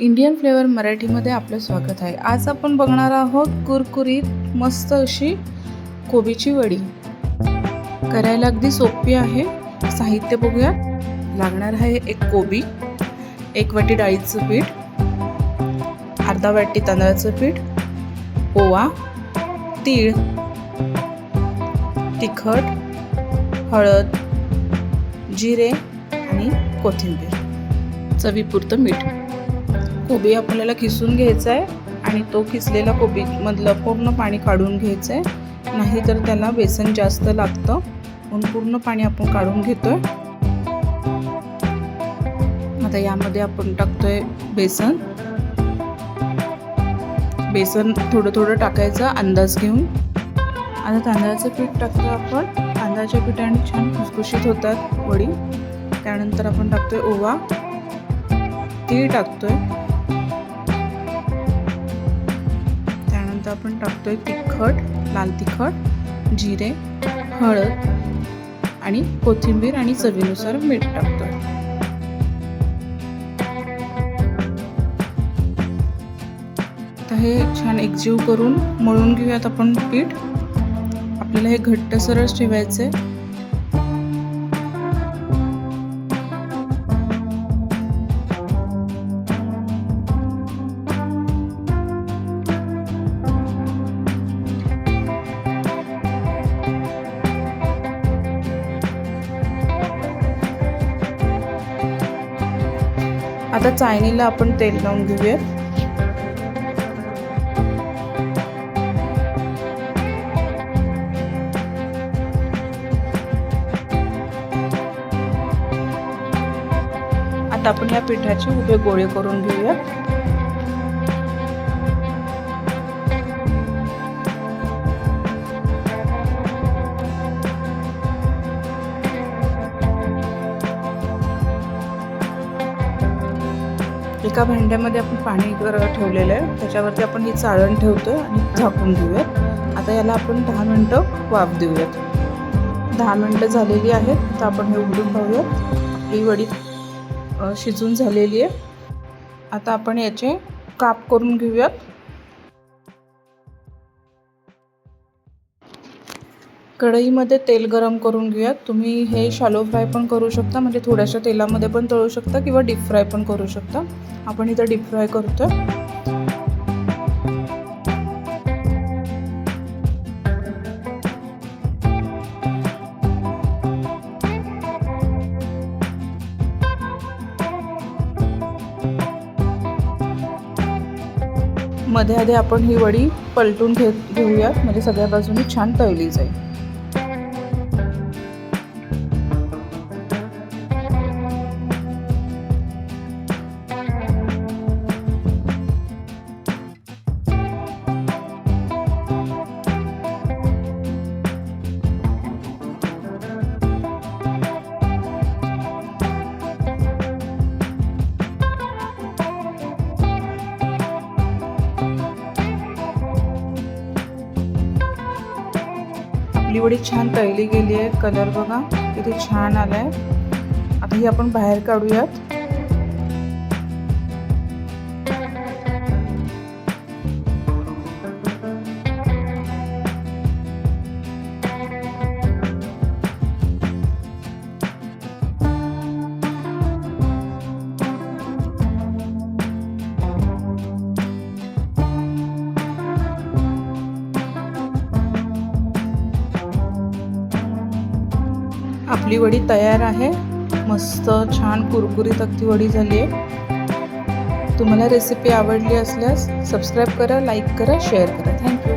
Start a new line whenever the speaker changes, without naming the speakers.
Indian flavour मराठीमध्ये आपलं स्वागत आहे. आज आपण बघणार आहोत कुरकुरीत मस्त अशी कोबीची वडी. करायला अगदी सोपी आहे. साहित्य बघूया. लागणार आहे एक कोबी एक वाटी डाळीचं पीठ अर्धा वाटी तांदळाचं पीठ ओवा तीळ तिखट हळद जिरे आणि कोथिंबीर. चवीपुरतं मीठ. कोबी आपल्याला किसून घ्यायचा आहे आणि तो किसलेला कोबीमधलं पूर्ण पाणी काढून घ्यायचं आहे नाहीतर त्याला बेसन जास्त लागतं. म्हणून पूर्ण पाणी आपण काढून घेतो आहे आता यामध्ये आपण टाकतोय बेसन. बेसन थोडं थोडं टाकायचं अंदाज घेऊन. आता तांदळाचं पीठ टाकतो आपण. तांदळाच्या पिठाने छान खुसखुशीत होतात वडी. त्यानंतर आपण टाकतोय ओवा. तीळ टाकतोय. आता आपण टाकतोय तिखट लाल तिखट जिरे हळद आणि कोथिंबीर आणि चवीनुसार मीठ टाकतोय. तर हे छान एकजीव करून मळून घेऊयात आपण पीठ. आपल्याला हे घट्ट सरस ठेवायचं आता चायनीला आपण तेल लावून घेऊया. आता आपण या पिठाचे उभे गोळे करून घेऊया. एका भांड्यामध्ये आपण पाणी ठेवलेलं आहे. त्याच्यावरती आपण ही चाळण ठेवतो आणि झाकून घेऊयात. आता याला आपण दहा मिनटं वाफ देऊयात. दहा मिनटं झालेली आहेत. तर आपण हे उघडून पाहूयात. आपली वडी शिजून झालेली आहे. आता आपण याचे काप करून घेऊयात. कढईमध्ये तेल गरम करून घेऊयात. तुम्ही हे शालो फ्राय पण करू शकता म्हणजे थोड्याशा तेलामध्ये पण तळू शकता किंवा डीप फ्राय पण करू शकता. आपण इथं डीप फ्राय करतो मध्ये आधी आपण ही वडी पलटून घेत घेऊयात म्हणजे सगळ्या बाजूनी छान तळली जाईल. आपली वडी छान तळली गेली आहे कलर बघा किती छान आलाय. आता ही आपण बाहेर काढूयात. आपली वडी तयार आहे. मस्त छान कुरकुरीत अगदी वडी झाली आहे. तुम्हाला रेसिपी आवडली असल्यास सबस्क्राईब करा लाईक करा शेअर करा. थँक्यू